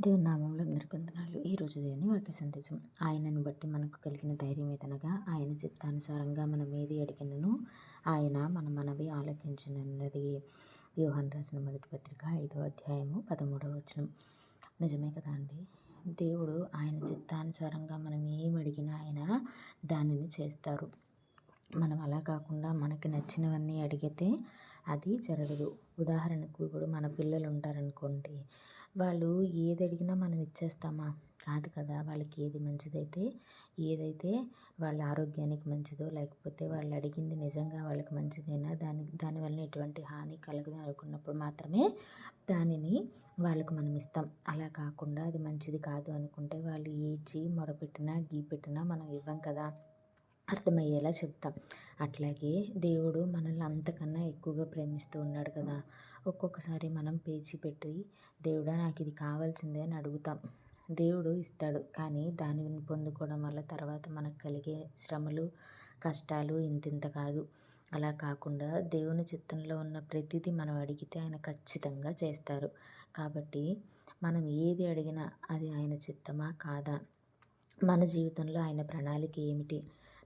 దేవుని నామంలో అందరికీ వందనాలు ఈరోజు దేవుని వాక్య సందేశం. ఆయనను బట్టి మనకు కలిగిన ధైర్యం ఏదనగా ఆయన చిత్తానుసారంగా మనం ఏది అడిగినను ఆయన మన మనవి ఆలోకించినది వ్యూహన్ రాసిన మొదటి పత్రిక ఐదో అధ్యాయము పదమూడవ వచనం. నిజమే కదా అండి? దేవుడు ఆయన చిత్తానుసారంగా మనం ఏం అడిగినా ఆయన దానిని చేస్తారు. మనం అలా కాకుండా మనకి నచ్చినవన్నీ అడిగితే అది జరగదు. ఉదాహరణకు ఇప్పుడు మన పిల్లలు ఉంటారనుకోండి వాళ్ళు ఏది అడిగినా మనం ఇచ్చేస్తామా? కాదు కదా వాళ్ళకి ఏది మంచిదైతే ఏదైతే వాళ్ళ ఆరోగ్యానికి మంచిదో లేకపోతే వాళ్ళు అడిగింది నిజంగా వాళ్ళకి మంచిదైనా? దాని దానివల్ల ఎటువంటి హాని కలగదు అనుకున్నప్పుడు మాత్రమే దానిని వాళ్ళకు మనం ఇస్తాం. అలా కాకుండా అది మంచిది కాదు అనుకుంటే వాళ్ళు ఏడ్చి మొరపెట్టినా గీ పెట్టినా మనం ఇవ్వం కదా. అర్థమయ్యేలా చెప్తాం. అట్లాగే దేవుడు మనల్ని అంతకన్నా ఎక్కువగా ప్రేమిస్తూ ఉన్నాడు కదా ఒక్కొక్కసారి మనం పేచీ పెట్టి దేవుడా నాకు ఇది కావాల్సిందే అని అడుగుతాం. దేవుడు ఇస్తాడు. కానీ దానిని పొందుకోవడం వల్ల తర్వాత మనకు కలిగే శ్రమలు కష్టాలు ఇంతింత కాదు. అలా కాకుండా దేవుని చిత్తంలో ఉన్న ప్రతిదీ మనం అడిగితే ఆయన ఖచ్చితంగా చేస్తారు. కాబట్టి మనం ఏది అడిగినా అది ఆయన చిత్తమా కాదా? మన జీవితంలో ఆయన ప్రణాళిక ఏమిటి?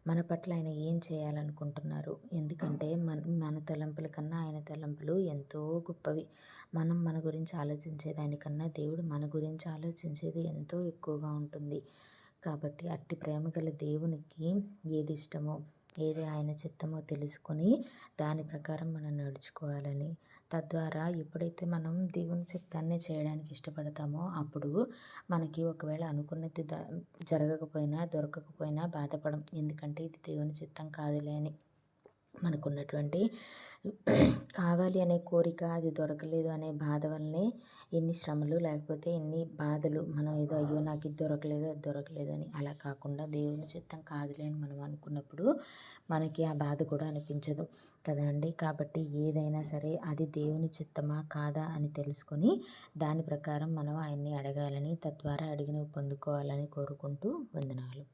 మన పట్ల ఆయన ఏం చేయాలనుకుంటున్నారు? ఎందుకంటే మన మన తలంపుల కన్నా ఆయన తలంపులు ఎంతో గొప్పవి. మనం మన గురించి ఆలోచించే దానికన్నా దేవుడు మన గురించి ఆలోచించేది ఎంతో ఎక్కువగా ఉంటుంది. కాబట్టి అట్టి ప్రేమ గల దేవునికి ఏది ఇష్టమో ఏది ఆయన చిత్తమో తెలుసుకొని దాని ప్రకారం మనం నడుచుకోవాలని. తద్వారా ఎప్పుడైతే మనం దేవుని చిత్తాన్ని చేయడానికి ఇష్టపడతామో అప్పుడు మనకి ఒకవేళ అనుకున్నది జరగకపోయినా దొరకకపోయినా బాధపడం. ఎందుకంటే ఇది దేవుని చిత్తం కాదులే అని. మనకున్నటువంటి కావాలి అనే కోరిక అది దొరకలేదు అనే బాధ వల్లనే ఎన్ని శ్రమలు లేకపోతే ఎన్ని బాధలు మనం ఏదో అయ్యో నాకు ఇది దొరకలేదు అది దొరకలేదు అని అలా కాకుండా దేవుని చిత్తం కాదులే అని మనం అనుకున్నప్పుడు మనకి ఆ బాధ కూడా అనిపించదు కదండి కాబట్టి ఏదైనా సరే అది దేవుని చిత్తమా కాదా అని తెలుసుకొని దాని ప్రకారం మనం ఆయన్ని అడగాలని తద్వారా అడిగినవి పొందుకోవాలని కోరుకుంటూ వందనాలు.